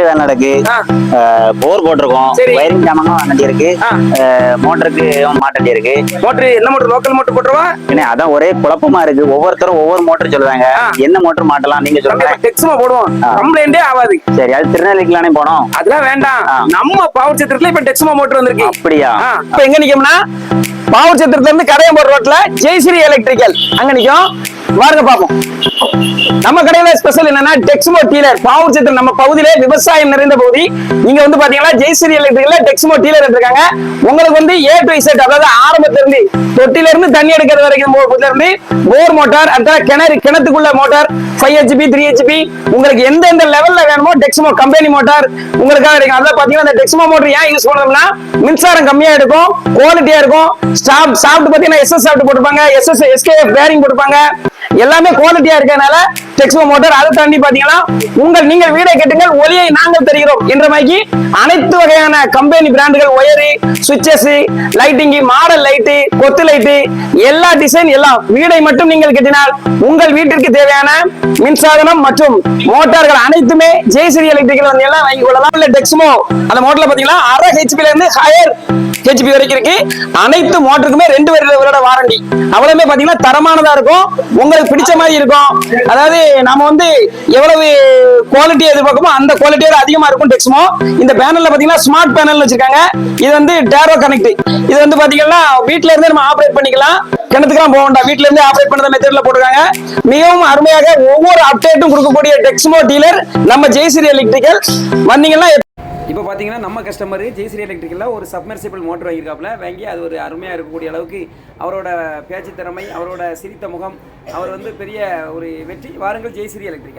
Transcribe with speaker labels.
Speaker 1: வீடு வேலை நடக்கு. போர் போட்டிருக்கோம். வயரிங் ஜாமான் வண்டி இருக்கு மோட்டருக்கு மாட்டண்டி இருக்கு.
Speaker 2: மோட்டர் என்ன மோட்டர் லோக்கல் மோட்டர் போட்டுருவா?
Speaker 1: என்ன அதான் ஒரே குழப்பமா இருக்கு. ஒவ்வொருத்தரும் ஒவ்வொரு மோட்டர் சொல்லுவாங்க. என்ன மோட்டர் மாட்டலாம் நீங்க சொல்லுங்க.
Speaker 2: டெக்ஸுமா போடுவோம். கம்ப்ளைண்டே ஆகாது.
Speaker 1: சரி அது திருநெல்வேலிக்கலானே போனோம்.
Speaker 2: அதெல்லாம் வேண்டாம். நம்ம பாவூர் சத்திரத்துல இப்ப டெக்ஸுமா மோட்டர் வந்திருக்கு.
Speaker 1: அப்படியா?
Speaker 2: இப்ப எங்க நிக்கோம்னா பாவூர் சத்திரத்துல இருந்து கடையம்போர் ரோட்ல ஜெய்ஸ்ரீ எலக்ட்ரிக்கல் அங்க நிக்கும். வாருங்க பாப்போம். நம்ம கடையில ஸ்பெஷல் என்னன்னா டெக்ஸ்மோ டீலர் பாவூர் சத்திரம் நம்ம பகுதியில விவசாயம் நிறைந்த பகுதி. நீங்க வந்து பாத்தீங்கன்னா ஜெய்ஸ்ரீ எலக்ட்ரிக்கல்ல டெக்ஸ்மோ டீலர் இருக்காங்க உங்களுக்கு வந்து ஏ டு இசட் அதாவது ஆரம்பத்துல இருந்து தொட்டில இருந்து தண்ணி எடுக்கிறது வரைக்கும் இருந்து போர் மோட்டார் அடுத்த கிணறு கிணத்துக்குள்ள motor five HP three HP உங்களுக்கு எந்த எந்த லெவல்ல வேணுமோ டெக்ஸ்மோ கம்பெனி மோட்டார் உங்களுக்காக இருக்கும் அதாவது பாத்தீங்கன்னா அந்த டெக்ஸ்மோ மோட்டர் ஏன் யூஸ் பண்ணணும்னா மின்சாரம் கம்மியா இருக்கும் குவாலிட்டியா இருக்கும். ஸ்டாப் சாப்பிட்டு பாத்தீங்கன்னா எஸ்எஸ் சாப்பிட்டு போட்டுப்பாங்க. எஸ்எஸ் எஸ்கே பேரிங் போட்டுப்பாங்க. எல்லாமே குவாலிட்டியா இருக்கனால டெக்ஸ்மோ மோட்டார் அதை தாண்டி பாத்தீங்கன்னா உங்கள் நீங்கள் வீடை கட்டுங்கள் ஒலியை நாங்கள் தருகிறோம் என்ற மாதிரி அனைத்து வகையான கம்பெனி பிராண்டுகள் wire switches lighting model light கொத்து லைட்டு எல்லா டிசைன் எல்லாம் வீடை மட்டும் நீங்கள் கட்டினால் உங்கள் வீட்டிற்கு தேவையான மின்சாதனம் மற்றும் மோட்டார்கள் அனைத்துமே ஜெய்ஸ்ரீ எலக்ட்ரிக்கல் வந்து எல்லாம் வாங்கி கொள்ளலாம். இல்ல டெக்ஸ்மோ அந்த மோட்டர்ல பாத்தீங்கன்னா அரை ஹெச்பில இருந்து ஹையர் ஹெச்பி வரைக்கும் இருக்கு. அனைத்து மோட்டருக்குமே ரெண்டு வருட வாரண்டி அவ்வளவுமே பாத்தீங்கன்னா தரமானதா இருக்கும். உங்களுக்கு பிடிச்ச மாதிரி இருக்கும். அதாவது நம்ம வந்து எவ்வளவு குவாலிட்டி எதிர்பார்க்கமோ அந்த குவாலிட்டியோட அதிகமா இருக்கும் டெக்ஸ்மோ இந்த பேனல்ல பாத்தீங்கன்னா ஸ்மார்ட் பேனல் வச்சிருக்காங்க. இது வந்து டேரோ கனெக்ட் இது வந்து பாத்தீங்கன்னா வீட்ல இருந்து நம்ம ஆப்ரேட் பண்ணிக்கலாம். கிணத்துக்குலாம் போக வேண்டாம். வீட்ல இருந்து ஆப்ரேட் பண்ற மெத்தட்ல போட்டுருக்காங்க. மிகவும் அருமையாக ஒவ்வொரு அப்டேட்டும் கொடுக்கக்கூடிய டெக்ஸ்மோ டீலர் நம்ம ஜெய்ஸ்ரீ எலக்ட்ரிக்கல் வந்தீங்கன்னா இப்போ பார்த்தீங்கன்னா நம்ம கஸ்டமர் ஜெய்ஸ்ரீ எலக்ட்ரிக்கலில் ஒரு சப்மர்சிபிள் மோட்டர் வாங்கியிருக்காப்புல. வாங்கி அது ஒரு அருமையாக இருக்கக்கூடிய அளவுக்கு அவரோட பேச்சு திறமை அவரோட சிரித்த முகம் அவர் வந்து பெரிய ஒரு வெற்றி. வாருங்கள் ஜெய்ஸ்ரீ எலக்ட்ரிக்கல்